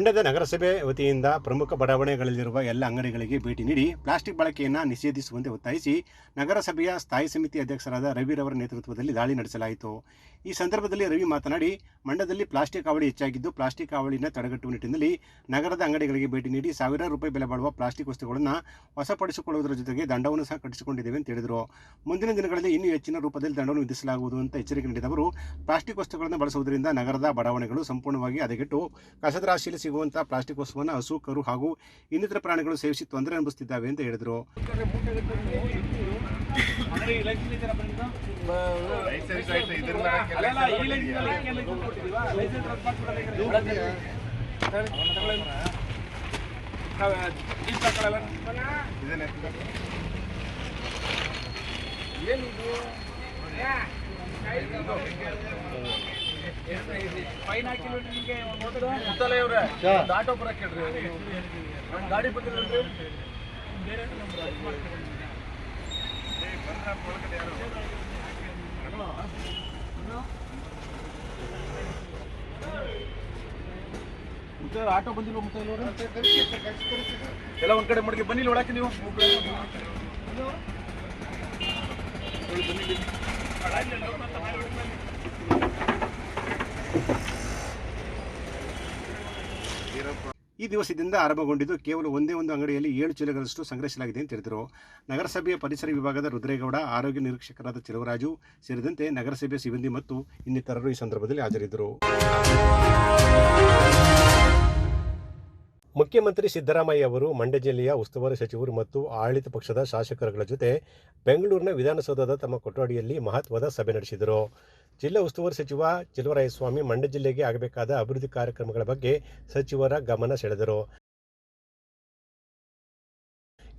ಮಂಡ್ಯದ ನಗರಸಭೆ ವತಿಯಿಂದ ಪ್ರಮುಖ ಬಡಾವಣೆಗಳಲ್ಲಿರುವ ಎಲ್ಲ ಅಂಗಡಿಗಳಿಗೆ ಭೇಟಿ ನೀಡಿ ಪ್ಲಾಸ್ಟಿಕ್ ಬಳಕೆಯನ್ನು ನಿಷೇಧಿಸುವಂತೆ ಒತ್ತಾಯಿಸಿ ನಗರಸಭೆಯ ಸ್ಥಾಯಿ ಸಮಿತಿ ಅಧ್ಯಕ್ಷರಾದ ರವಿರವರ ನೇತೃತ್ವದಲ್ಲಿ ದಾಳಿ ನಡೆಸಲಾಯಿತು. ಈ ಸಂದರ್ಭದಲ್ಲಿ ರವಿ ಮಾತನಾಡಿ, ಮಂಡ್ಯದಲ್ಲಿ ಪ್ಲಾಸ್ಟಿಕ್ ಹಾವಳಿ ಹೆಚ್ಚಾಗಿದ್ದು, ಪ್ಲಾಸ್ಟಿಕ್ ಹಾವಳಿನ ತಡೆಗಟ್ಟುವ ನಿಟ್ಟಿನಲ್ಲಿ ನಗರದ ಅಂಗಡಿಗಳಿಗೆ ಭೇಟಿ ನೀಡಿ ಸಾವಿರಾರು ರೂಪಾಯಿ ಬೆಲೆ ಬಾಳುವ ಪ್ಲಾಸ್ಟಿಕ್ ವಸ್ತುಗಳನ್ನು ವಶಪಡಿಸಿಕೊಳ್ಳುವುದರ ಜೊತೆಗೆ ದಂಡವನ್ನು ಸಹ ಕಟ್ಟಿಸಿಕೊಂಡಿದ್ದೇವೆ ಅಂತ ಹೇಳಿದರು. ಮುಂದಿನ ದಿನಗಳಲ್ಲಿ ಇನ್ನೂ ಹೆಚ್ಚಿನ ರೂಪದಲ್ಲಿ ದಂಡವನ್ನು ವಿಧಿಸಲಾಗುವುದು ಅಂತ ಎಚ್ಚರಿಕೆ ನೀಡಿದ ಅವರು, ಪ್ಲಾಸ್ಟಿಕ್ ವಸ್ತುಗಳನ್ನು ಬಳಸುವುದರಿಂದ ನಗರದ ಬಡಾವಣೆಗಳು ಸಂಪೂರ್ಣವಾಗಿ ಹದಗೆಟ್ಟು ಕಸದ ರಾಶಿಯಲ್ಲಿ ಸಿಗುವಂತಹ ಪ್ಲಾಸ್ಟಿಕ್ ವಸ್ತುವನ್ನು ಹಸು ಕರು ಹಾಗೂ ಇನ್ನಿತರ ಪ್ರಾಣಿಗಳು ಸೇವಿಸಿ ತೊಂದರೆ ಅನುಭವಿಸುತ್ತಿದ್ದಾವೆ ಅಂತ ಹೇಳಿದರು. ಏನಿದು? ಫೈನ್ ನಿಮ್ಗೆ ಒಂದು ಮುತ್ತಲೆ ಇವ್ರೆ. ಒಂದು ಆಟೋ ಬರಕ್ಕೆ ಗಾಡಿ ಬಂದಿರಲ್ರಿ ಬೇರೆ ಆಟೋ ಬಂದಿಲ್ಲ ಎಲ್ಲ ಒಂದ್ ಕಡೆ ಮಡಿಗೆ ಬನ್ನಿ ನೋಡಕ್ಕೆ ನೀವು. ಈ ದಿವಸದಿಂದ ಆರಂಭಗೊಂಡಿದ್ದು ಕೇವಲ ಒಂದೇ ಒಂದು ಅಂಗಡಿಯಲ್ಲಿ ಏಳು ಚೀಲಗಳಷ್ಟು ಸಂಗ್ರಹಿಸಲಾಗಿದೆ ಎಂದು ತಿಳಿದರು ನಗರಸಭೆಯ ಪರಿಸರ ವಿಭಾಗದ ರುದ್ರೇಗೌಡ, ಆರೋಗ್ಯ ನಿರೀಕ್ಷಕರಾದ ಚೆಲುವರಾಜು ಸೇರಿದಂತೆ ನಗರಸಭೆ ಸಿಬ್ಬಂದಿ ಮತ್ತು ಇನ್ನಿತರರು ಈ ಸಂದರ್ಭದಲ್ಲಿ ಹಾಜರಿದ್ದರು. ಮುಖ್ಯಮಂತ್ರಿ ಸಿದ್ದರಾಮಯ್ಯ ಅವರು ಮಂಡ್ಯ ಜಿಲ್ಲೆಯ ಉಸ್ತುವಾರಿ ಸಚಿವರು ಮತ್ತು ಆಡಳಿತ ಪಕ್ಷದ ಶಾಸಕರುಗಳ ಜೊತೆ ಬೆಂಗಳೂರಿನ ವಿಧಾನಸೌಧದ ತಮ್ಮ ಕೊಠಡಿಯಲ್ಲಿ ಮಹತ್ವದ ಸಭೆ ನಡೆಸಿದರು. ಜಿಲ್ಲಾ ಉಸ್ತುವಾರಿ ಸಚಿವ ಚಲುವರಾಯಸ್ವಾಮಿ ಮಂಡ್ಯ ಜಿಲ್ಲೆಗೆ ಆಗಬೇಕಾದ ಅಭಿವೃದ್ಧಿ ಕಾರ್ಯಕ್ರಮಗಳ ಬಗ್ಗೆ ಸಚಿವರ ಗಮನ ಸೆಳೆದರು.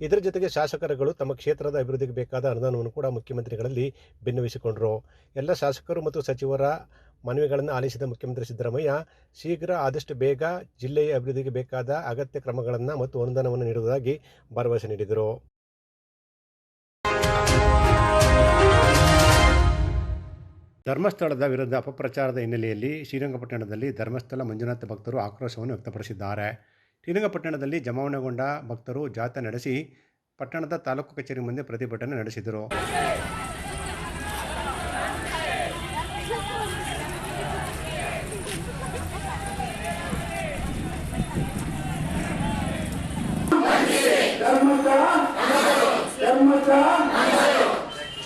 ಇದರ ಜೊತೆಗೆ ಶಾಸಕರುಗಳು ತಮ್ಮ ಕ್ಷೇತ್ರದ ಅಭಿವೃದ್ಧಿಗೆ ಬೇಕಾದ ಅನುದಾನವನ್ನು ಕೂಡ ಮುಖ್ಯಮಂತ್ರಿಗಳಲ್ಲಿ ಭಿನ್ನವಿಸಿಕೊಂಡರು ಎಲ್ಲ ಶಾಸಕರು ಮತ್ತು ಸಚಿವರ ಮನವಿಗಳನ್ನು ಆಲಿಸಿದ ಮುಖ್ಯಮಂತ್ರಿ ಸಿದ್ದರಾಮಯ್ಯ, ಶೀಘ್ರ ಆದಷ್ಟು ಬೇಗ ಜಿಲ್ಲೆಯ ಅಭಿವೃದ್ಧಿಗೆ ಬೇಕಾದ ಅಗತ್ಯ ಕ್ರಮಗಳನ್ನು ಮತ್ತು ಅನುದಾನವನ್ನು ನೀಡುವುದಾಗಿ ಭರವಸೆ ನೀಡಿದರು. ಧರ್ಮಸ್ಥಳದ ವಿರುದ್ಧ ಅಪಪ್ರಚಾರದ ಹಿನ್ನೆಲೆಯಲ್ಲಿ ಶ್ರೀರಂಗಪಟ್ಟಣದಲ್ಲಿ ಧರ್ಮಸ್ಥಳ ಮಂಜುನಾಥ ಭಕ್ತರು ಆಕ್ರೋಶವನ್ನು ವ್ಯಕ್ತಪಡಿಸಿದ್ದಾರೆ. ಶ್ರೀರಂಗಪಟ್ಟಣದಲ್ಲಿ ಜಮಾವಣೆಗೊಂಡ ಭಕ್ತರು ಜಾಥಾ ನಡೆಸಿ ಪಟ್ಟಣದ ತಾಲೂಕು ಕಚೇರಿ ಮುಂದೆ ಪ್ರತಿಭಟನೆ ನಡೆಸಿದರು.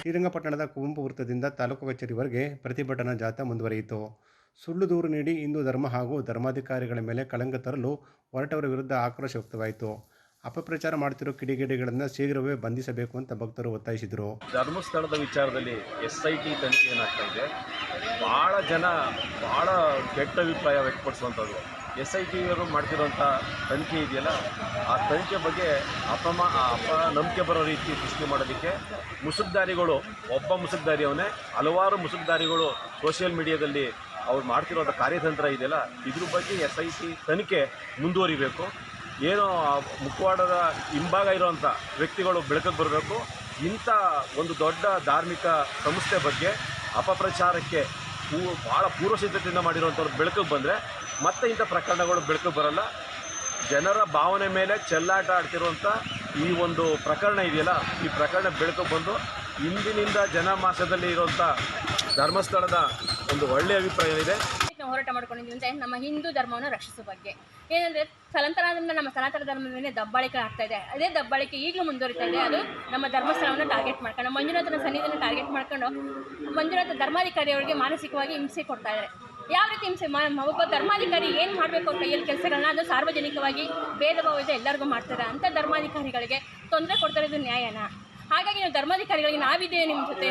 ಶ್ರೀರಂಗಪಟ್ಟಣದ ಕುವೆಂಪು ವೃತ್ತದಿಂದ ತಾಲೂಕು ಕಚೇರಿವರೆಗೆ ಪ್ರತಿಭಟನಾ ಜಾಥಾ ಮುಂದುವರಿಯಿತು. ಸುಳ್ಳು ದೂರು ನೀಡಿ ಹಿಂದೂ ಧರ್ಮ ಹಾಗೂ ಧರ್ಮಾಧಿಕಾರಿಗಳ ಮೇಲೆ ಕಳಂಕ ತರಲು ಹೊರಟವರ ವಿರುದ್ಧ ಆಕ್ರೋಶ ವ್ಯಕ್ತವಾಯಿತು. ಅಪಪ್ರಚಾರ ಮಾಡುತ್ತಿರುವ ಕಿಡಿಗೇಡಿಗಳನ್ನು ಶೀಘ್ರವೇ ಬಂಧಿಸಬೇಕು ಅಂತ ಭಕ್ತರು ಒತ್ತಾಯಿಸಿದರು. ಧರ್ಮಸ್ಥಳದ ವಿಚಾರದಲ್ಲಿ ಎಸ್ ಐ ಟಿ ತನಿಖೆ ಏನಾಗ್ತಾ ಇದೆ? ಭಾಳ ಜನ ಭಾಳ ಕೆಟ್ಟ ಅಭಿಪ್ರಾಯ ವ್ಯಕ್ತಪಡಿಸುವಂಥದ್ದು. ಎಸ್ ಐ ಟಿಯವರು ಮಾಡ್ತಿರೋಂಥ ತನಿಖೆ ಇದೆಯಲ್ಲ, ಆ ತನಿಖೆ ಬಗ್ಗೆ ಅಪಮ ಅಪ, ನಂಬಿಕೆ ಬರೋ ರೀತಿ ಸೃಷ್ಟಿ ಮಾಡೋದಕ್ಕೆ ಮುಸುಕ್ದಾರಿಗಳು, ಒಬ್ಬ ಮುಸುಕ್ದಾರಿಯವನೇ ಹಲವಾರು ಮುಸುಕ್ದಾರಿಗಳು ಸೋಷಿಯಲ್ ಮೀಡಿಯಾದಲ್ಲಿ ಅವ್ರು ಮಾಡ್ತಿರೋಂಥ ಕಾರ್ಯತಂತ್ರ ಇದೆಯಲ್ಲ, ಇದ್ರ ಬಗ್ಗೆ ಎಸ್ ಐ ಟಿ ತನಿಖೆ ಮುಂದುವರಿಬೇಕು. ಏನೋ ಮುಖವಾಡದ ಹಿಂಭಾಗ ಇರೋವಂಥ ವ್ಯಕ್ತಿಗಳು ಬೆಳಕಿಗೆ ಬರಬೇಕು. ಇಂಥ ಒಂದು ದೊಡ್ಡ ಧಾರ್ಮಿಕ ಸಂಸ್ಥೆ ಬಗ್ಗೆ ಅಪಪ್ರಚಾರಕ್ಕೆ ಪೂ ಭಾಳ ಪೂರ್ವ ಸಿದ್ಧತೆಯಿಂದ ಮಾಡಿರುವಂಥವ್ರು ಬೆಳಕಿಗೆ ಬಂದರೆ ಮತ್ತೆ ಇಂಥ ಪ್ರಕರಣಗಳು ಬೆಳಕು ಬರಲ್ಲ. ಜನರ ಭಾವನೆ ಮೇಲೆ ಚೆಲ್ಲಾಟ ಆಡ್ತಿರುವಂಥ ಈ ಒಂದು ಪ್ರಕರಣ ಇದೆಯಲ್ಲ, ಈ ಪ್ರಕರಣ ಬೆಳಕು ಬಂದು ಇಂದಿನಿಂದ ಜನಮಾಸದಲ್ಲಿ ಇರುವಂಥ ಧರ್ಮಸ್ಥಳದ ಒಂದು ಒಳ್ಳೆಯ ಅಭಿಪ್ರಾಯ ಇದೆ. ಹೋರಾಟ ಮಾಡ್ಕೊಂಡಿದ್ದೀವಿ ಅಂದರೆ ನಮ್ಮ ಹಿಂದೂ ಧರ್ಮವನ್ನು ರಕ್ಷಿಸುವ ಬಗ್ಗೆ. ಏನಂದರೆ ತಲಂತರದಿಂದ ನಮ್ಮ ಸನಾತನ ಧರ್ಮದ ಮೇಲೆ ದಬ್ಬಾಳಿಕೆ ಆಗ್ತಾ ಇದೆ. ಅದೇ ದಬ್ಬಾಳಿಕೆ ಈಗಲೂ ಮುಂದುವರಿತಾ ಇದೆ. ಅದು ನಮ್ಮ ಧರ್ಮಸ್ಥಳವನ್ನು ಟಾರ್ಗೆಟ್ ಮಾಡ್ಕೊಂಡು, ಮಂಜುನಾಥನ ಸನ್ನಿಧಿನ ಟಾರ್ಗೆಟ್ ಮಾಡ್ಕೊಂಡು, ಮಂಜುನಾಥ ಧರ್ಮಾಧಿಕಾರಿ ಅವರಿಗೆ ಮಾನಸಿಕವಾಗಿ ಹಿಂಸೆ ಕೊಡ್ತಾ ಇದ್ದಾರೆ. ಯಾವ ರೀತಿ ಹಿಂಸೆ ಒಬ್ಬ ಧರ್ಮಾಧಿಕಾರಿ ಏನು ಮಾಡಬೇಕು ಕೈಯಲ್ಲಿ ಕೆಲಸಗಳನ್ನ ಅದು ಸಾರ್ವಜನಿಕವಾಗಿ ಭೇದ ಇದೆ, ಎಲ್ಲರಿಗೂ ಮಾಡ್ತಾರೆ ಅಂಥ ಧರ್ಮಾಧಿಕಾರಿಗಳಿಗೆ ತೊಂದರೆ ಕೊಡ್ತಾರೆ, ಇದು ನ್ಯಾಯನ? ಹಾಗಾಗಿ ನಾವು ಧರ್ಮಾಧಿಕಾರಿಗಳಿಗೆ ನಾವಿದ್ದೇವೆ ನಿಮ್ಮ ಜೊತೆ.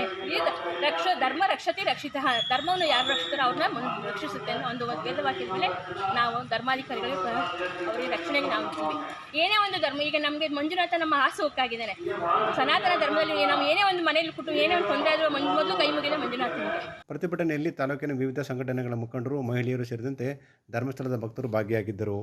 ರಕ್ಷ ಧರ್ಮ ರಕ್ಷತೆ ರಕ್ಷಿತ ಧರ್ಮವನ್ನು ಯಾರು ರಕ್ಷಿಸ್ತಾರೋ ಅವ್ರನ್ನ ರಕ್ಷಿಸುತ್ತೆ ಅನ್ನೋ ಒಂದು ವೇದವಾಕ್ಯದ ಮೇಲೆ ನಾವು ಧರ್ಮಾಧಿಕಾರಿಗಳಿಗೆ ಅವರಿಗೆ ರಕ್ಷಣೆಗೆ ನಾವು ಏನೇ ಒಂದು ಧರ್ಮ, ಈಗ ನಮಗೆ ಮಂಜುನಾಥ ನಮ್ಮ ಹಾಸು ಹೋಗ್ತಾಗಿದ್ದಾನೆ ಸನಾತನ ಧರ್ಮದಲ್ಲಿ ನಾವು ಏನೇ ಒಂದು ಮನೆಯಲ್ಲಿ ಕುಟುಂಬ, ಏನೇ ಒಂದು ತೊಂದರೆ ಆದರೂ ಮೊದಲು ಕೈ ಮುಗಿದ ಮಂಜುನಾಥನಿಗೆ ಪ್ರತಿಭಟನೆಯಲ್ಲಿ ತಾಲೂಕಿನ ವಿವಿಧ ಸಂಘಟನೆಗಳ ಮುಖಂಡರು, ಮಹಿಳೆಯರು ಸೇರಿದಂತೆ ಧರ್ಮಸ್ಥಳದ ಭಕ್ತರು ಭಾಗಿಯಾಗಿದ್ದರು.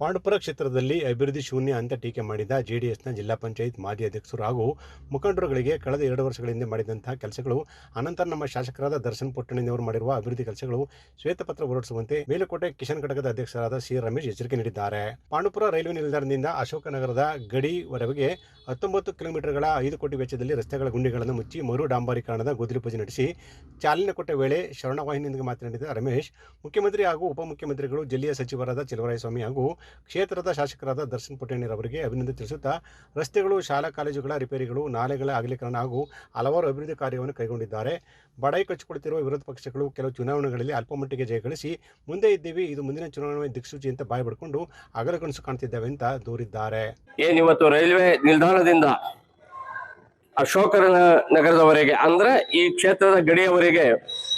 ಪಾಂಡುಪುರ ಕ್ಷೇತ್ರದಲ್ಲಿ ಅಭಿವೃದ್ಧಿ ಶೂನ್ಯ ಅಂತ ಟೀಕೆ ಮಾಡಿದ ಜೆಡಿಎಸ್ನ ಜಿಲ್ಲಾ ಪಂಚಾಯತ್ ಮಾಜಿ ಅಧ್ಯಕ್ಷರು ಹಾಗೂ ಮುಖಂಡರುಗಳಿಗೆ ಕಳೆದ ಎರಡು ವರ್ಷಗಳ ಹಿಂದೆ ಮಾಡಿದಂತಹ ಕೆಲಸಗಳು ಅನಂತರ ನಮ್ಮ ಶಾಸಕರಾದ ದರ್ಶನ್ ಪುಟ್ಟಣಿಯವರು ಮಾಡಿರುವ ಅಭಿವೃದ್ಧಿ ಕೆಲಸಗಳು ಶ್ವೇತಪತ್ರ ಹೊರಡಿಸುವಂತೆ ಮೇಲುಕೋಟೆ ಕಿಶನ್ ಘಟಕದ ಅಧ್ಯಕ್ಷರಾದ ಸಿ ರಮೇಶ್ ಎಚ್ಚರಿಕೆ ನೀಡಿದ್ದಾರೆ. ಪಾಂಡುಪುರ ರೈಲ್ವೆ ನಿಲ್ದಾಣದಿಂದ ಅಶೋಕನಗರದ ಗಡಿವರೆಗೆ ಹತ್ತೊಂಬತ್ತು ಕಿಲೋಮೀಟರ್ಗಳ ಐದು ಕೋಟಿ ವೆಚ್ಚದಲ್ಲಿ ರಸ್ತೆಗಳ ಗುಂಡಿಗಳನ್ನು ಮುಚ್ಚಿ ಮರು ಡಾಂಬಾರೀಕರಣದ ಗುದ್ದಲಿ ಪೂಜೆ ನಡೆಸಿ ಚಾಲನೆ ಕೊಟ್ಟ ವೇಳೆ ಶರಣವಾಹಿನಿಯೊಂದಿಗೆ ಮಾತನಾಡಿದ ರಮೇಶ್, ಮುಖ್ಯಮಂತ್ರಿ ಹಾಗೂ ಉಪಮುಖ್ಯಮಂತ್ರಿಗಳು, ಜಿಲ್ಲೆಯ ಸಚಿವರಾದ ಸ್ವಾಮಿ ಹಾಗೂ ಕ್ಷೇತ್ರದ ಶಾಸಕರಾದ ದರ್ಶನ್ ಪುಟ್ಟಣ್ಣರವರಿಗೆ ಅಭಿನಂದನೆ ತಿಳಿಸುತ್ತಾ, ರಸ್ತೆಗಳು, ಶಾಲಾ ಕಾಲೇಜುಗಳ ರಿಪೇರಿಗಳು, ನಾಲೆಗಳ ಅಗಲೀಕರಣ ಹಾಗೂ ಹಲವಾರು ಅಭಿವೃದ್ಧಿ ಕಾರ್ಯವನ್ನು ಕೈಗೊಂಡಿದ್ದಾರೆ. ಬಡಾಯಿ ಕಚ್ಚಿಕೊಳ್ಳುತ್ತಿರುವ ವಿರೋಧ ಪಕ್ಷಗಳು ಕೆಲವು ಚುನಾವಣೆಗಳಲ್ಲಿ ಅಲ್ಪಮಟ್ಟಿಗೆ ಜಯಗಳಿಸಿ, ಮುಂದೆ ಇದ್ದೀವಿ, ಇದು ಮುಂದಿನ ಚುನಾವಣೆ ದಿಕ್ಸೂಚಿ ಅಂತ ಬಾಯಿ ಬಿಡ್ಕೊಂಡು ಅಗಲಕನಸು ಕಾಣ್ತಿದ್ದೇವೆ ಅಂತ ದೂರಿದ್ದಾರೆ. ಏನಿವತ್ತು ರೈಲ್ವೆ ನಿಲ್ದಾಣದಿಂದ ಅಶೋಕರ ನಗರದವರೆಗೆ, ಅಂದ್ರೆ ಈ ಕ್ಷೇತ್ರದ ಗಡಿಯವರೆಗೆ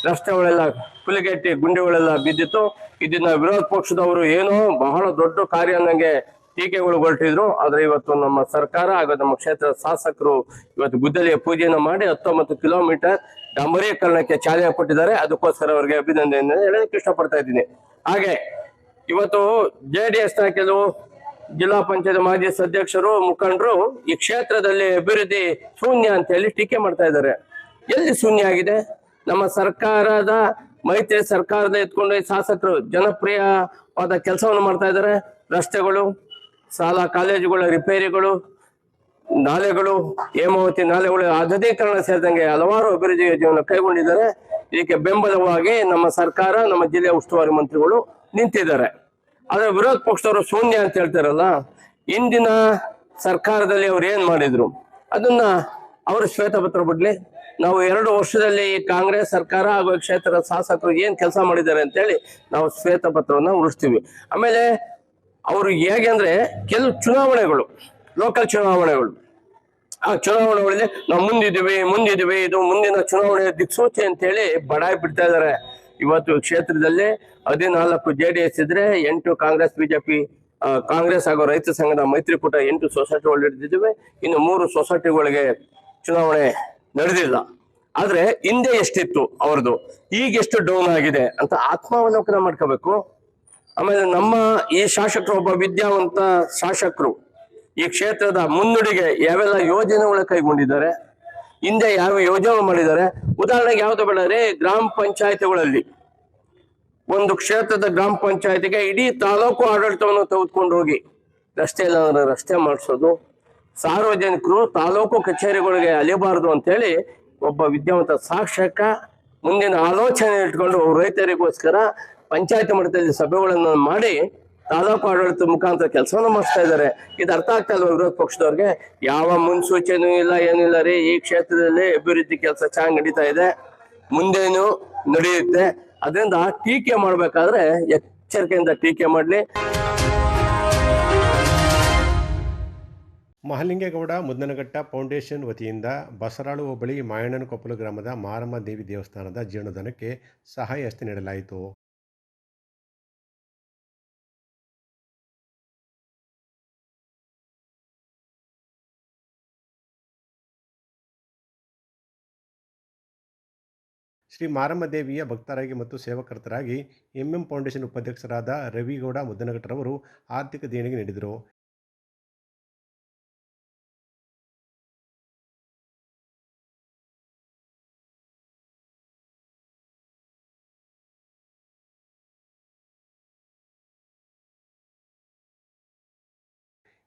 ರಸ್ತೆಗಳೆಲ್ಲ ಕುಲಿಗೆಟ್ಟಿ ಗುಂಡಿಗಳೆಲ್ಲ ಬಿದ್ದಿತ್ತು. ಇದನ್ನ ವಿರೋಧ ಪಕ್ಷದವರು ಏನೋ ಬಹಳ ದೊಡ್ಡ ಕಾರ್ಯ ಅನ್ನಂಗೆ ಟೀಕೆಗಳು ಹೊರಟಿದ್ರು. ಆದ್ರೆ ಇವತ್ತು ನಮ್ಮ ಸರ್ಕಾರ ಹಾಗೂ ನಮ್ಮ ಕ್ಷೇತ್ರದ ಶಾಸಕರು ಇವತ್ತು ಗುದ್ದಲಿಯ ಪೂಜೆಯನ್ನು ಮಾಡಿ ಹತ್ತೊಂಬತ್ತು ಕಿಲೋಮೀಟರ್ ಡಾಂಬರೀಕರಣಕ್ಕೆ ಚಾಲನೆ ಕೊಟ್ಟಿದ್ದಾರೆ. ಅದಕ್ಕೋಸ್ಕರ ಅವರಿಗೆ ಅಭಿನಂದನೆ ಹೇಳೋದಕ್ಕೆ ಇಷ್ಟಪಡ್ತಾ ಇದ್ದೀನಿ. ಹಾಗೆ, ಇವತ್ತು ಜೆ ಡಿ ಎಸ್ನ ಕೆಲವು ಜಿಲ್ಲಾ ಪಂಚಾಯತ್ ಮಾಜಿ ಸದಸ್ಯರು ಮುಖಂಡರು ಈ ಕ್ಷೇತ್ರದಲ್ಲಿ ಅಭಿವೃದ್ಧಿ ಶೂನ್ಯ ಅಂತ ಹೇಳಿ ಟೀಕೆ ಮಾಡ್ತಾ ಇದ್ದಾರೆ. ಎಲ್ಲಿ ಶೂನ್ಯ ಆಗಿದೆ? ನಮ್ಮ ಸರ್ಕಾರದ, ಮೈತ್ರಿ ಸರ್ಕಾರದ ಎತ್ಕೊಂಡು ಶಾಸಕರು ಜನಪ್ರಿಯವಾದ ಕೆಲಸವನ್ನು ಮಾಡ್ತಾ ಇದ್ದಾರೆ. ರಸ್ತೆಗಳು, ಶಾಲಾ ಕಾಲೇಜುಗಳ, ರಿಪೇರಿಗಳು, ನಾಲೆಗಳು, ಹೇಮಾವತಿ ನಾಲೆಗಳು, ಆಧುನೀಕರಣ ಸೇರಿದಂಗೆ ಹಲವಾರು ಅಭಿವೃದ್ಧಿ ಯೋಜನೆಗಳನ್ನು ಕೈಗೊಂಡಿದ್ದಾರೆ. ಇದಕ್ಕೆ ಬೆಂಬಲವಾಗಿ ನಮ್ಮ ಸರ್ಕಾರ, ನಮ್ಮ ಜಿಲ್ಲೆಯ ಉಸ್ತುವಾರಿ ಮಂತ್ರಿಗಳು ನಿಂತಿದ್ದಾರೆ. ಆದ್ರೆ ವಿರೋಧ ಪಕ್ಷದವರು ಶೂನ್ಯ ಅಂತ ಹೇಳ್ತಾರಲ್ಲ, ಇಂದಿನ ಸರ್ಕಾರದಲ್ಲಿ ಅವ್ರು ಏನ್ ಮಾಡಿದ್ರು? ಅದನ್ನ ಅವರು ಶ್ವೇತಪತ್ರ ಬಿಡ್ಲಿ. ನಾವು ಎರಡು ವರ್ಷದಲ್ಲಿ ಕಾಂಗ್ರೆಸ್ ಸರ್ಕಾರ ಹಾಗೂ ಕ್ಷೇತ್ರದ ಶಾಸಕರು ಏನ್ ಕೆಲಸ ಮಾಡಿದ್ದಾರೆ ಅಂತೇಳಿ ನಾವು ಶ್ವೇತಪತ್ರವನ್ನ ಉಳಿಸ್ತೀವಿ. ಆಮೇಲೆ ಅವರು ಹೇಗೆ ಅಂದ್ರೆ ಕೆಲವು ಚುನಾವಣೆಗಳು ಲೋಕಲ್ ಚುನಾವಣೆಗಳು. ಆ ಚುನಾವಣೆಗಳಲ್ಲಿ ನಾವು ಮುಂದಿದ್ದೀವಿ ಮುಂದಿದ್ದೀವಿ, ಇದು ಮುಂದಿನ ಚುನಾವಣೆ ದಿಕ್ಸೂಚಿ ಅಂತೇಳಿ ಬಡಾಯಿ ಬಿಡ್ತಾ ಇದ್ದಾರೆ ಇವತ್ತು ಕ್ಷೇತ್ರದಲ್ಲಿ ಹದಿನಾಲ್ಕು ಜೆ ಡಿ ಎಸ್ ಇದ್ರೆ ಎಂಟು ಕಾಂಗ್ರೆಸ್, ಬಿಜೆಪಿ ಕಾಂಗ್ರೆಸ್ ಹಾಗೂ ರೈತ ಸಂಘದ ಮೈತ್ರಿಕೂಟ ಎಂಟು ಸೊಸೈಟಿಗಳು ಹಿಡಿದಿದ್ದೇವೆ. ಇನ್ನು ಮೂರು ಸೊಸೈಟಿಗಳಿಗೆ ಚುನಾವಣೆ ನಡೆದಿಲ್ಲ. ಆದ್ರೆ ಹಿಂದೆ ಎಷ್ಟಿತ್ತು ಅವ್ರದ್ದು? ಈಗ ಎಷ್ಟು ಡೌನ್ ಆಗಿದೆ ಅಂತ ಆತ್ಮಾವಲೋಕನ ಮಾಡ್ಕೋಬೇಕು. ಆಮೇಲೆ ನಮ್ಮ ಈ ಶಾಸಕರು, ಒಬ್ಬ ವಿದ್ಯಾವಂತ ಶಾಸಕರು ಈ ಕ್ಷೇತ್ರದ ಮುನ್ನುಡಿಗೆ ಯಾವೆಲ್ಲ ಯೋಜನೆಗಳ ಕೈಗೊಂಡಿದ್ದಾರೆ ಹಿಂದೆ ಯಾವ ಯೋಜನೆ ಮಾಡಿದ್ದಾರೆ. ಉದಾಹರಣೆಗೆ ಯಾವ್ದು ಬೇಡ ಗ್ರಾಮ ಪಂಚಾಯತಿಗಳಲ್ಲಿ. ಒಂದು ಕ್ಷೇತ್ರದ ಗ್ರಾಮ ಪಂಚಾಯತಿಗೆ ಇಡೀ ತಾಲೂಕು ಆಡಳಿತವನ್ನು ತೆಗೆದುಕೊಂಡು ಹೋಗಿ. ರಸ್ತೆ ಇಲ್ಲಾಂದ್ರೆ ರಸ್ತೆ ಮಾಡಿಸೋದು. ಸಾರ್ವಜನಿಕರು ತಾಲೂಕು ಕಚೇರಿಗಳಿಗೆ ಅಲಿಬಾರದು ಅಂತೇಳಿ ಒಬ್ಬ ವಿದ್ಯಾವಂತ ಸಾಕ್ಷಕ ಮುಂದಿನ ಆಲೋಚನೆ ಇಟ್ಕೊಂಡು ರೈತರಿಗೋಸ್ಕರ ಪಂಚಾಯತ್ ಮಟ್ಟದಲ್ಲಿ ಸಭೆಗಳನ್ನು ಮಾಡಿ ತಾಲೂಕು ಆಡಳಿತ ಮುಖಾಂತರ ಕೆಲಸವನ್ನು ಮಾಡಿಸ್ತಾ ಇದ್ದಾರೆ. ಇದು ಅರ್ಥ ಆಗ್ತಾ ಇಲ್ವಾ ವಿರೋಧ ಪಕ್ಷದವ್ರಿಗೆ? ಯಾವ ಮುನ್ಸೂಚನೆ ಇಲ್ಲ, ಏನಿಲ್ಲ ರೀ, ಈ ಕ್ಷೇತ್ರದಲ್ಲಿ ಅಭಿವೃದ್ಧಿ ಕೆಲಸ ಚೆನ್ನಾಗಿ ನಡೀತಾ ಇದೆ, ಮುಂದೇನು ನಡೆಯುತ್ತೆ? ಅದರಿಂದ ಟೀಕೆ ಮಾಡ್ಬೇಕಾದ್ರೆ ಎಚ್ಚರಿಕೆಯಿಂದ ಟೀಕೆ ಮಾಡಲಿ. ಮಹಲಿಂಗೇಗೌಡ, ಮುದ್ದನಘಟ್ಟ ಫೌಂಡೇಶನ್ ವತಿಯಿಂದ ಬಸರಾಳು ಹೋಬಳಿ ಮಾಯಣ್ಣನಕೊಪ್ಪಲು ಗ್ರಾಮದ ಮಾರಮ್ಮ ದೇವಿ ದೇವಸ್ಥಾನದ ಜೀರ್ಣೋದ್ಧಾರಕ್ಕೆ ಸಹಾಯ ಹಸ್ತಿ ನೀಡಲಾಯಿತು. ಶ್ರೀ ಮಾರಮ್ಮ ದೇವಿಯ ಭಕ್ತರಾಗಿ ಮತ್ತು ಸೇವಕರ್ತರಾಗಿ ಎಂಎಂ ಫೌಂಡೇಶನ್ ಉಪಾಧ್ಯಕ್ಷರಾದ ರವಿಗೌಡ ಮುದ್ದನಘಟ್ಟರವರು ಆರ್ಥಿಕ ದೇಣಿಗೆ ನೀಡಿದರು.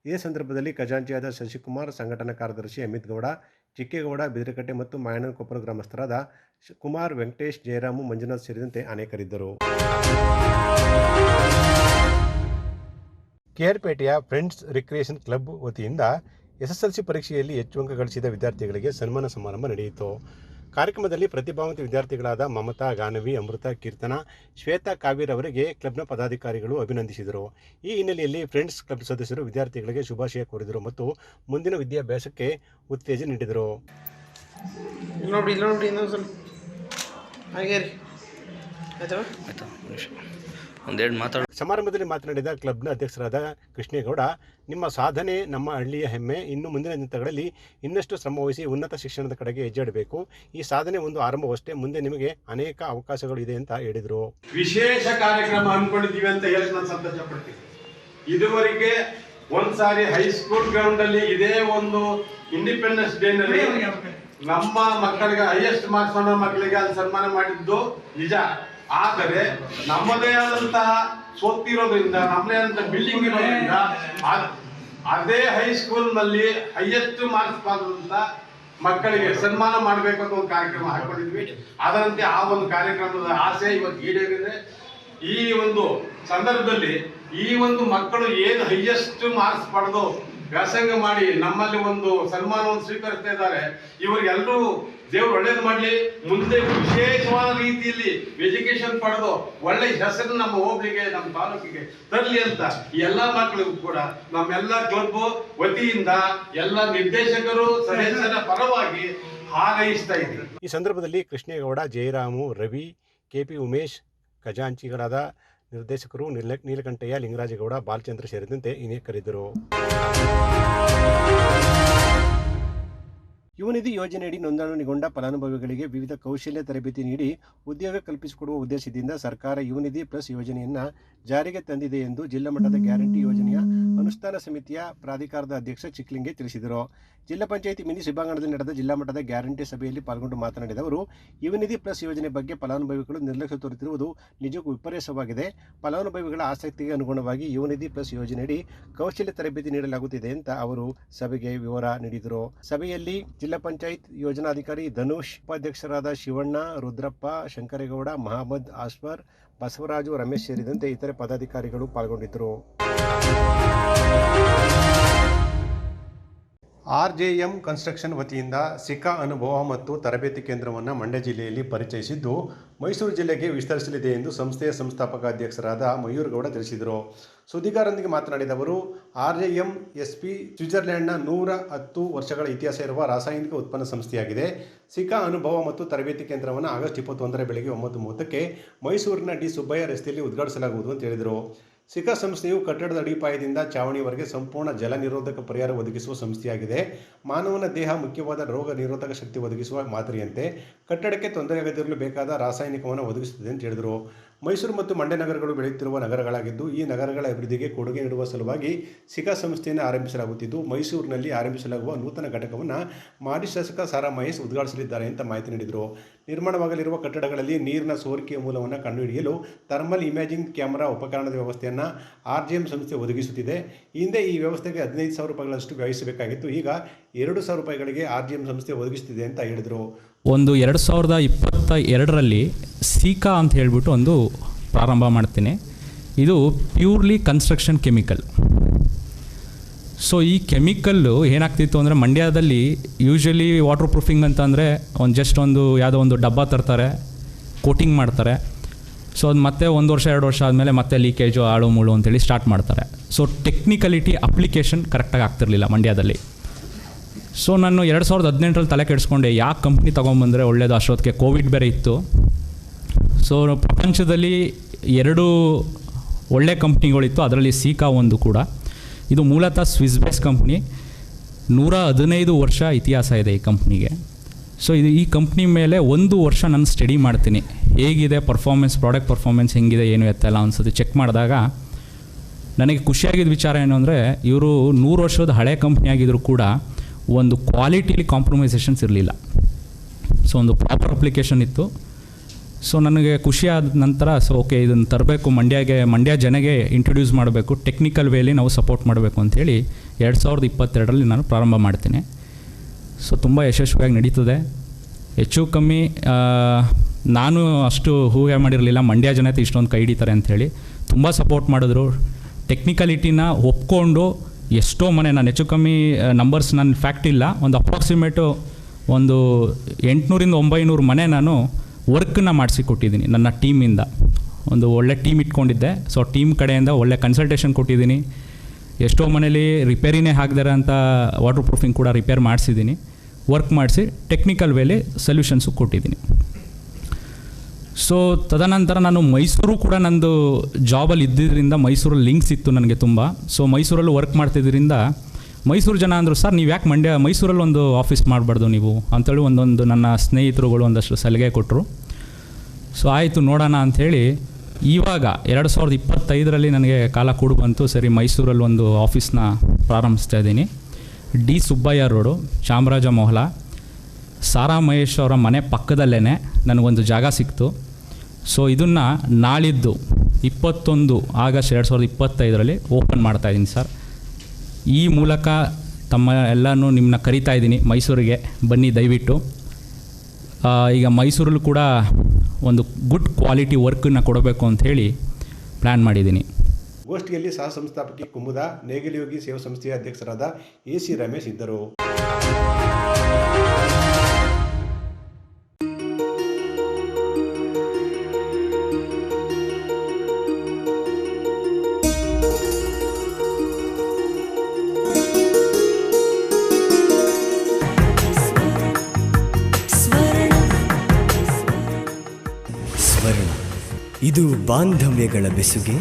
ಇದೇ ಸಂದರ್ಭದಲ್ಲಿ ಖಜಾಂಚಿಯಾದ ಶಶಿಕುಮಾರ್, ಸಂಘಟನಾ ಕಾರ್ಯದರ್ಶಿ ಅಮಿತ್ ಗೌಡ ಚಿಕ್ಕೇಗೌಡ ಬಿದಿರಕಟ್ಟೆ ಮತ್ತು ಮಾಯನಕೊಪ್ಪರ ಗ್ರಾಮಸ್ಥರಾದ ಕುಮಾರ್ ವೆಂಕಟೇಶ್, ಜಯರಾಮು, ಮಂಜುನಾಥ್ ಸೇರಿದಂತೆ ಅನೇಕರಿದ್ದರು. ಕೆಆರ್ಪೇಟೆಯ ಫ್ರೆಂಡ್ಸ್ ರಿಕ್ರಿಯೇಷನ್ ಕ್ಲಬ್ ವತಿಯಿಂದ ಎಸ್ಎಸ್ಎಲ್ಸಿ ಪರೀಕ್ಷೆಯಲ್ಲಿ ಹೆಚ್ಚು ಅಂಕ ಗಳಿಸಿದ ವಿದ್ಯಾರ್ಥಿಗಳಿಗೆ ಸನ್ಮಾನ ಸಮಾರಂಭ ನಡೆಯಿತು. ಕಾರ್ಯಕ್ರಮದಲ್ಲಿ ಪ್ರತಿಭಾವಂತ ವಿದ್ಯಾರ್ಥಿಗಳಾದ ಮಮತಾ, ಗಾನವಿ, ಅಮೃತ, ಕೀರ್ತನ, ಶ್ವೇತಾ ಕಾವೇರ್ ಅವರಿಗೆ ಕ್ಲಬ್ನ ಪದಾಧಿಕಾರಿಗಳು ಅಭಿನಂದಿಸಿದರು. ಈ ಹಿನ್ನೆಲೆಯಲ್ಲಿ ಫ್ರೆಂಡ್ಸ್ ಕ್ಲಬ್ ಸದಸ್ಯರು ವಿದ್ಯಾರ್ಥಿಗಳಿಗೆ ಶುಭಾಶಯ ಕೋರಿದರು ಮತ್ತು ಮುಂದಿನ ವಿದ್ಯಾಭ್ಯಾಸಕ್ಕೆ ಉತ್ತೇಜನ ನೀಡಿದರು. ನೋಡ್ರಿ ಇಲ್ಲಿ ನೋಡ್ರಿ ಇನ್ನೊಂದು ಸ್ವಲ್ಪ. ಹಾಗೆ ರೀ. ಆಯ್ತವ ಆಯ್ತಾ? ನಿಮಿಷ. ಒಂದೆರಡು ಮಾತಾಡ. ಸಮಾರಂಭದಲ್ಲಿ ಮಾತನಾಡಿದ ಕ್ಲಬ್ನ ಅಧ್ಯಕ್ಷರಾದ ಕೃಷ್ಣೇಗೌಡ ನಿಮ್ಮ ಸಾಧನೆ ನಮ್ಮ ಹಳ್ಳಿಯ ಹೆಮ್ಮೆ ಇನ್ನು ಮುಂದಿನ ದಿನಗಳಲ್ಲಿ ಇನ್ನಷ್ಟು ಶ್ರಮವಹಿಸಿ ಉನ್ನತ ಶಿಕ್ಷಣದ ಕಡೆಗೆ ಹೆಜ್ಜೆಡಬೇಕು ಈ ಸಾಧನೆ ಒಂದು ಆರಂಭವಷ್ಟೇ. ಮುಂದೆ ನಿಮಗೆ ಅನೇಕ ಅವಕಾಶಗಳು ಇದೆ ಅಂತ ಹೇಳಿದರು. ವಿಶೇಷ ಕಾರ್ಯಕ್ರಮ ಹಮ್ಮಿಕೊಂಡಿದ್ದೀವಿ ಅಂತ ಹೇಳಿ ನಾನು ಸಂತೋಷ ಪಡ್ತೀನಿ ಇದುವರೆಗೆ ಒಂದ್ಸಾರಿ ಹೈಸ್ಕೂಲ್ ಗ್ರೌಂಡ್ ಅಲ್ಲಿ ಇದೇ ಒಂದು ಇಂಡಿಪೆಂಡೆನ್ಸ್ ಡೇ ನಲ್ಲಿ ನಮ್ಮ ಮಕ್ಕಳಿಗೆ ಹೈಯೆಸ್ಟ್ ಮಾರ್ಕ್ಸ್ ಅನ್ನೋ ಮಕ್ಕಳಿಗೆ ಅಲ್ಲಿ ಸನ್ಮಾನ ಮಾಡಿದ್ದು ನಿಜ. ಆದರೆ ನಮ್ಮದೇ ಆದಂತಹ ಸೋತಿರೋದ್ರಿಂದ ನಮ್ಮದೇ ಆದಂತಹ ಬಿಲ್ಡಿಂಗ್ ಇರೋದ್ರಿಂದ ಅದ್- ಅದೇ ಹೈಸ್ಕೂಲ್ನಲ್ಲಿ ಹೈಯೆಸ್ಟ್ ಮಾರ್ಕ್ಸ್ ಬಂದಂತ ಮಕ್ಕಳಿಗೆ ಸನ್ಮಾನ ಮಾಡಬೇಕು ಅಂತ ಒಂದು ಕಾರ್ಯಕ್ರಮ ಹಾಕೊಂಡಿದ್ವಿ. ಅದರಂತೆ ಆ ಒಂದು ಕಾರ್ಯಕ್ರಮದ ಆಸೆ ಇವತ್ತು ಈಡೇರಿದೆ. ಈ ಒಂದು ಸಂದರ್ಭದಲ್ಲಿ ಈ ಒಂದು ಮಕ್ಕಳು ಏನು ಹೈಯೆಸ್ಟ್ ಮಾರ್ಕ್ಸ್ ಪಡೆದು ವ್ಯಾಸಂಗ ಮಾಡಿ ನಮ್ಮಲ್ಲಿ ಒಂದು ಸನ್ಮಾನವನ್ನು ಸ್ವೀಕರಿಸ್ತಾ ಇದ್ದಾರೆ. ಇವರಿಗೆಲ್ಲರೂ ದೇವ್ರು ಒಳ್ಳೇದು ಮಾಡಲಿ, ಮುಂದೆ ವಿಶೇಷವಾದ ರೀತಿಯಲ್ಲಿ ಎಜುಕೇಶನ್ ಪಡೆದು ಒಳ್ಳೆ ಹೆಸರು ನಮ್ಮ ಹೋಬಳಿಗೆ, ನಮ್ಮ ತಾಲೂಕಿಗೆ ತರಲಿ ಅಂತ ಎಲ್ಲ ಮಕ್ಕಳಿಗೂ ಕೂಡ ನಮ್ಮೆಲ್ಲ ಕ್ಲಬ್ ವತಿಯಿಂದ ಎಲ್ಲ ನಿರ್ದೇಶಕರು, ಸದಸ್ಯರ ಪರವಾಗಿ ಹಾರೈಸ್ತಾ ಇದ್ದೀವಿ. ಈ ಸಂದರ್ಭದಲ್ಲಿ ಕೃಷ್ಣೇಗೌಡ, ಜಯರಾಮು, ರವಿ ಕೆಪಿ ಉಮೇಶ್ ಖಜಾಂಚಿಗಳಾದ ನಿರ್ದೇಶಕರು ನೀಲ, ನೀಲಕಂಠಯ್ಯ, ಲಿಂಗರಾಜಗೌಡ, ಬಾಲಚಂದ್ರ ಸೇರಿದಂತೆ ಅನೇಕರಿದ್ದರು ಯುವನಿಧಿ ಯೋಜನೆಯಡಿ ನೋಂದಣಿಗೊಂಡ ಫಲಾನುಭವಿಗಳಿಗೆ ವಿವಿಧ ಕೌಶಲ್ಯ ತರಬೇತಿ ನೀಡಿ ಉದ್ಯೋಗ ಕಲ್ಪಿಸಿಕೊಡುವ ಉದ್ದೇಶದಿಂದ ಸರ್ಕಾರ ಯುವನಿಧಿ ಪ್ಲಸ್ ಯೋಜನೆಯನ್ನು ಜಾರಿಗೆ ತಂದಿದೆ ಎಂದು ಜಿಲ್ಲಾ ಮಟ್ಟದ ಗ್ಯಾರಂಟಿ ಯೋಜನೆಯ ಅನುಷ್ಠಾನ ಸಮಿತಿಯ ಪ್ರಾಧಿಕಾರದ ಅಧ್ಯಕ್ಷ ಚಿಕ್ಲಿಂಗೆ ತಿಳಿಸಿದರು. ಜಿಲ್ಲಾ ಪಂಚಾಯಿತಿ ಮಿನಿ ಸಭಾಂಗಣದಲ್ಲಿ ನಡೆದ ಜಿಲ್ಲಾ ಮಟ್ಟದ ಗ್ಯಾರಂಟಿ ಸಭೆಯಲ್ಲಿ ಪಾಲ್ಗೊಂಡು ಮಾತನಾಡಿದ ಅವರು ಯುವನಿಧಿ ಪ್ಲಸ್ ಯೋಜನೆ ಬಗ್ಗೆ ಫಲಾನುಭವಿಗಳು ನಿರ್ಲಕ್ಷ್ಯ ತೋರುತ್ತಿರುವುದು ನಿಜಕ್ಕೂ ವಿಪರ್ಯಾಸವಾಗಿದೆ. ಫಲಾನುಭವಿಗಳ ಆಸಕ್ತಿಗೆ ಅನುಗುಣವಾಗಿ ಯುವನಿಧಿ ಪ್ಲಸ್ ಯೋಜನೆಯಡಿ ಕೌಶಲ್ಯ ತರಬೇತಿ ನೀಡಲಾಗುತ್ತಿದೆ ಅಂತ ಅವರು ಸಭೆಗೆ ವಿವರ ನೀಡಿದರು. ಸಭೆಯಲ್ಲಿ ಜಿಲ್ಲಾ ಪಂಚಾಯತ್ ಯೋಜನಾಧಿಕಾರಿ ಧನುಷ್, ಉಪಾಧ್ಯಕ್ಷರಾದ ಶಿವಣ್ಣ, ರುದ್ರಪ್ಪ, ಶಂಕರೇಗೌಡ ಮಹಮ್ಮದ್ ಆಸ್ವರ್ ಬಸವರಾಜು, ರಮೇಶ್ ಸೇರಿದಂತೆ ಇತರೆ ಪದಾಧಿಕಾರಿಗಳು ಪಾಲ್ಗೊಂಡಿದ್ದರು. ಆರ್ಜೆಎಂ ಕನ್ಸ್ಟ್ರಕ್ಷನ್ ವತಿಯಿಂದ ಸಿಕಾ ಅನುಭವ ಮತ್ತು ತರಬೇತಿ ಕೇಂದ್ರವನ್ನು ಮಂಡ್ಯ ಜಿಲ್ಲೆಯಲ್ಲಿ ಪರಿಚಯಿಸಿದ್ದು ಮೈಸೂರು ಜಿಲ್ಲೆಗೆ ವಿಸ್ತರಿಸಲಿದೆ ಎಂದು ಸಂಸ್ಥೆಯ ಸಂಸ್ಥಾಪಕ ಅಧ್ಯಕ್ಷರಾದ ಮಯೂರ್ಗೌಡ ತಿಳಿಸಿದರು. ಸುದ್ದಿಗಾರರೊಂದಿಗೆ ಮಾತನಾಡಿದ ಅವರು R J M S P ಸ್ವಿಟ್ಜರ್ಲೆಂಡ್ನ ನೂರ ಹತ್ತು ವರ್ಷಗಳ ಇತಿಹಾಸ ಇರುವ ರಾಸಾಯನಿಕ ಉತ್ಪನ್ನ ಸಂಸ್ಥೆಯಾಗಿದೆ. ಸಿಕಾ ಅನುಭವ ಮತ್ತು ತರಬೇತಿ ಕೇಂದ್ರವನ್ನು ಆಗಸ್ಟ್ ಇಪ್ಪತ್ತೊಂದರ ಬೆಳಗ್ಗೆ ಒಂಬತ್ತು ಮೂವತ್ತಕ್ಕೆ ಮೈಸೂರಿನ ಡಿ ಸುಬ್ಬಯ್ಯ ರಸ್ತೆಯಲ್ಲಿ ಉದ್ಘಾಟಿಸಲಾಗುವುದು ಅಂತ ಹೇಳಿದರು. ಸಿಕಾ ಸಂಸ್ಥೆಯು ಕಟ್ಟಡದ ಅಡಿಪಾಯದಿಂದ ಚಾವಣಿವರೆಗೆ ಸಂಪೂರ್ಣ ಜಲ ನಿರೋಧಕ ಪರಿಹಾರ ಒದಗಿಸುವ ಸಂಸ್ಥೆಯಾಗಿದೆ. ಮಾನವನ ದೇಹ ಮುಖ್ಯವಾದ ರೋಗ ನಿರೋಧಕ ಶಕ್ತಿ ಒದಗಿಸುವ ಮಾದರಿಯಂತೆ ಕಟ್ಟಡಕ್ಕೆ ತೊಂದರೆಯಾಗದಿರಲು ಬೇಕಾದ ರಾಸಾಯನಿಕವನ್ನು ಒದಗಿಸುತ್ತದೆ ಅಂತ ಹೇಳಿದರು. ಮೈಸೂರು ಮತ್ತು ಮಂಡ್ಯ ನಗರಗಳು ಬೆಳೆಯುತ್ತಿರುವ ನಗರಗಳಾಗಿದ್ದು, ಈ ನಗರಗಳ ಅಭಿವೃದ್ಧಿಗೆ ಕೊಡುಗೆ ನೀಡುವ ಸಲುವಾಗಿ ಸಿಕಾ ಸಂಸ್ಥೆಯನ್ನು ಆರಂಭಿಸಲಾಗುತ್ತಿದ್ದು, ಮೈಸೂರಿನಲ್ಲಿ ಆರಂಭಿಸಲಾಗುವ ನೂತನ ಘಟಕವನ್ನು ಮಾಜಿ ಶಾಸಕ ಸಾರಾ ಮಹೇಶ್ ಉದ್ಘಾಟಿಸಲಿದ್ದಾರೆ ಅಂತ ಮಾಹಿತಿ ನೀಡಿದರು. ನಿರ್ಮಾಣವಾಗಲಿರುವ ಕಟ್ಟಡಗಳಲ್ಲಿ ನೀರಿನ ಸೋರಿಕೆಯ ಮೂಲವನ್ನು ಕಂಡುಹಿಡಿಯಲು ಥರ್ಮಲ್ ಇಮೇಜಿಂಗ್ ಕ್ಯಾಮರಾ ಉಪಕರಣದ ವ್ಯವಸ್ಥೆಯನ್ನು ಆರ್ ಜಿ ಎಂ ಸಂಸ್ಥೆ ಒದಗಿಸುತ್ತಿದೆ. ಹಿಂದೆ ಈ ವ್ಯವಸ್ಥೆಗೆ ಹದಿನೈದು ಸಾವಿರ ರೂಪಾಯಿಗಳಷ್ಟು ವ್ಯಯಿಸಬೇಕಾಗಿತ್ತು. ಈಗ ಎರಡು ಸಾವಿರ ರೂಪಾಯಿಗಳಿಗೆ ಆರ್ ಜಿ ಎಂ ಸಂಸ್ಥೆ ಒದಗಿಸುತ್ತಿದೆ ಅಂತ ಹೇಳಿದರು. ಒಂದು ಎರಡು ಸಾವಿರದ ಇಪ್ಪತ್ತ ಎರಡರಲ್ಲಿ ಸೀಕಾ ಅಂತ ಹೇಳಿಬಿಟ್ಟು ಒಂದು ಪ್ರಾರಂಭ ಮಾಡ್ತೀನಿ. ಇದು ಪ್ಯೂರ್ಲಿ ಕನ್ಸ್ಟ್ರಕ್ಷನ್ ಕೆಮಿಕಲ್. ಸೊ ಈ ಕೆಮಿಕಲ್ಲು ಏನಾಗ್ತಿತ್ತು ಅಂದರೆ ಮಂಡ್ಯದಲ್ಲಿ ಯೂಶ್ವಲಿ ವಾಟರ್ ಪ್ರೂಫಿಂಗ್ ಅಂತಂದರೆ ಒಂದು ಜಸ್ಟ್ ಒಂದು ಯಾವುದೋ ಒಂದು ಡಬ್ಬ ತರ್ತಾರೆ ಕೋಟಿಂಗ್ ಮಾಡ್ತಾರೆ. ಸೊ ಅದು ಮತ್ತೆ ಒಂದು ವರ್ಷ, ಎರಡು ವರ್ಷ ಆದಮೇಲೆ ಮತ್ತೆ ಲೀಕೇಜು ಆಳು ಮುಳು ಅಂತೇಳಿ ಸ್ಟಾರ್ಟ್ ಮಾಡ್ತಾರೆ. ಸೊ ಟೆಕ್ನಿಕಲಿಟಿ ಅಪ್ಲಿಕೇಶನ್ ಕರೆಕ್ಟಾಗಿ ಆಗ್ತಿರ್ಲಿಲ್ಲ ಮಂಡ್ಯದಲ್ಲಿ. ಸೊ ನಾನು ಎರಡು ಸಾವಿರದ ಹದಿನೆಂಟರಲ್ಲಿ ತಲೆ ಕೆಡಿಸ್ಕೊಂಡೆ. ಯಾವ ಕಂಪ್ನಿ ತೊಗೊಂಬಂದರೆ ಒಳ್ಳೇದು ಅಷ್ಟೊತ್ತಿಗೆ ಕೋವಿಡ್ ಬೇರೆ ಇತ್ತು. ಸೊ ಪ್ರಪಂಚದಲ್ಲಿ ಎರಡು ಒಳ್ಳೆ ಕಂಪ್ನಿಗಳಿತ್ತು ಅದರಲ್ಲಿ ಸೀಕಾ ಒಂದು ಕೂಡ. ಇದು ಮೂಲತಃ ಸ್ವಿಸ್ ಬೇಸ್ ಕಂಪ್ನಿ ನೂರ ಹದಿನೈದು ವರ್ಷ ಇತಿಹಾಸ ಇದೆ ಈ ಕಂಪ್ನಿಗೆ ಸೊ ಇದು ಈ ಕಂಪ್ನಿ ಮೇಲೆ ಒಂದು ವರ್ಷ ನಾನು ಸ್ಟಡಿ ಮಾಡ್ತೀನಿ. ಹೇಗಿದೆ ಪರ್ಫಾರ್ಮೆನ್ಸ್ ಪ್ರಾಡಕ್ಟ್ ಪರ್ಫಾರ್ಮೆನ್ಸ್ ಹೆಂಗಿದೆ, ಏನು ಎತ್ತಲ್ಲ ಅನ್ಸುತ್ತೆ ಚೆಕ್ ಮಾಡಿದಾಗ ನನಗೆ ಖುಷಿಯಾಗಿದ್ದ ವಿಚಾರ ಏನು ಅಂದರೆ, ಇವರು ನೂರು ವರ್ಷದ ಹಳೆ ಕಂಪ್ನಿ ಆಗಿದ್ದರೂ ಕೂಡ ಒಂದು ಕ್ವಾಲಿಟಿಲಿ ಕಾಂಪ್ರಮೈಸೇಷನ್ಸ್ ಇರಲಿಲ್ಲ. ಸೊ ಒಂದು ಪ್ರಾಪರ್ ಅಪ್ಲಿಕೇಶನ್ ಇತ್ತು. ಸೊ ನನಗೆ ಖುಷಿ ಆದ ನಂತರ ಸೊ ಓಕೆ ಇದನ್ನು ತರಬೇಕು, ಮಂಡ್ಯಗೆ, ಮಂಡ್ಯ ಜನಗೆ ಇಂಟ್ರೊಡ್ಯೂಸ್ ಮಾಡಬೇಕು ಟೆಕ್ನಿಕಲ್ ವೇಲಿ ನಾವು ಸಪೋರ್ಟ್ ಮಾಡಬೇಕು ಅಂಥೇಳಿ ಎರಡು ಸಾವಿರದ ಇಪ್ಪತ್ತೆರಡರಲ್ಲಿ ನಾನು ಪ್ರಾರಂಭ ಮಾಡ್ತೀನಿ. ಸೊ ತುಂಬ ಯಶಸ್ವಿಯಾಗಿ ನಡೀತದೆ. ಹೆಚ್ಚು ಕಮ್ಮಿ ನಾನು ಅಷ್ಟು ಹೂಹೆ ಮಾಡಿರಲಿಲ್ಲ, ಮಂಡ್ಯ ಜನತೆ ಇಷ್ಟೊಂದು ಕೈ ಹಿಡಿತಾರೆ ಅಂಥೇಳಿ ತುಂಬ ಸಪೋರ್ಟ್ ಮಾಡಿದ್ರು. ಟೆಕ್ನಿಕಲಿಟಿನ ಒಪ್ಕೊಂಡು ಎಷ್ಟೋ ಮನೆ, ನಾನು ಹೆಚ್ಚು ಕಮ್ಮಿ ನಂಬರ್ಸ್ ನನ್ನ ಫ್ಯಾಕ್ಟ್ ಇಲ್ಲ. ಒಂದು ಅಪ್ರಾಕ್ಸಿಮೇಟು ಒಂದು ಎಂಟುನೂರಿಂದ ಒಂಬೈನೂರು ಮನೆ ನಾನು ವರ್ಕನ್ನ ಮಾಡಿಸಿ ಕೊಟ್ಟಿದ್ದೀನಿ ನನ್ನ ಟೀಮಿಂದ. ಒಂದು ಒಳ್ಳೆ ಟೀಮ್ ಇಟ್ಕೊಂಡಿದ್ದೆ. ಸೊ ಟೀಮ್ ಕಡೆಯಿಂದ ಒಳ್ಳೆ ಕನ್ಸಲ್ಟೇಷನ್ ಕೊಟ್ಟಿದ್ದೀನಿ. ಎಷ್ಟೋ ಮನೇಲಿ ರಿಪೇರಿನೇ ಹಾಕ್ದಾರೆ ಅಂತ ವಾಟರ್ ಪ್ರೂಫಿಂಗ್ ಕೂಡ ರಿಪೇರ್ ಮಾಡಿಸಿದ್ದೀನಿ. ವರ್ಕ್ ಮಾಡಿಸಿ ಟೆಕ್ನಿಕಲ್ ವೇಲಿ ಸೊಲ್ಯೂಷನ್ಸು ಕೊಟ್ಟಿದ್ದೀನಿ. ಸೊ ತದನಂತರ ನಾನು ಮೈಸೂರು ಕೂಡ ನಂದು ಜಾಬಲ್ಲಿ ಇದ್ದಿದ್ದರಿಂದ ಮೈಸೂರಲ್ಲಿ ಲಿಂಕ್ಸ್ ಇತ್ತು ನನಗೆ ತುಂಬ. ಸೊ ಮೈಸೂರಲ್ಲೂ ವರ್ಕ್ ಮಾಡ್ತಿದ್ದರಿಂದ ಮೈಸೂರು ಜನ ಅಂದರು, ಸರ್, ನೀವು ಯಾಕೆ ಮಂಡ್ಯ, ಮೈಸೂರಲ್ಲಿ ಒಂದು ಆಫೀಸ್ ಮಾಡಬಾರ್ದು ನೀವು? ಅಂತೇಳಿ ಒಂದೊಂದು ನನ್ನ ಸ್ನೇಹಿತರುಗಳು ಒಂದಷ್ಟು ಸಲಿಗೆ ಕೊಟ್ಟರು ಸೊ, ಆಯಿತು, ನೋಡೋಣ ಅಂಥೇಳಿ ಇವಾಗ ಎರಡು ಸಾವಿರದ ಇಪ್ಪತ್ತೈದರಲ್ಲಿ ನನಗೆ ಕಾಲ ಕೂಡು ಬಂತು. ಸರಿ, ಮೈಸೂರಲ್ಲಿ ಒಂದು ಆಫೀಸ್ನ ಪ್ರಾರಂಭಿಸ್ತಾ ಇದ್ದೀನಿ. ಡಿ ಸುಬ್ಬಯ್ಯ ರೋಡು, ಚಾಮರಾಜ ಮೊಹಲ, ಸಾರಾ ಮಹೇಶ್ ಅವರ ಮನೆ ಪಕ್ಕದಲ್ಲೇ ನನಗೊಂದು ಜಾಗ ಸಿಕ್ತು. ಸೊ, ಇದನ್ನು ನಾಳಿದ್ದು ಇಪ್ಪತ್ತೊಂದು ಆಗಸ್ಟ್ ಎರಡು ಸಾವಿರದ ಇಪ್ಪತ್ತೈದರಲ್ಲಿ ಓಪನ್ ಮಾಡ್ತಾ ಇದ್ದೀನಿ, ಸರ್. ಈ ಮೂಲಕ ತಮ್ಮ ಎಲ್ಲನೂ ನಿಮ್ಮನ್ನ ಕರಿತಾ ಇದ್ದೀನಿ ಮೈಸೂರಿಗೆ. ಬನ್ನಿ ದಯವಿಟ್ಟು. ಈಗ ಮೈಸೂರಲ್ಲೂ ಕೂಡ ಒಂದು ಗುಡ್ ಕ್ವಾಲಿಟಿ ವರ್ಕನ್ನು ಕೊಡಬೇಕು ಅಂತ ಹೇಳಿ ಪ್ಲ್ಯಾನ್ ಮಾಡಿದ್ದೀನಿ. ಗೋಷ್ಠಿಯಲ್ಲಿ ಸಹ ಸಂಸ್ಥಾಪಕಿ ಕುಮುದ ನೇಗಿಲಯೋಗಿ ಸೇವಾ ಸಂಸ್ಥೆಯ ಅಧ್ಯಕ್ಷರಾದ ಎ ಸಿ ರಮೇಶ್ ಇದ್ದರು. ಬಾಂಧವ್ಯಗಳ ಬೆಸುಗೆ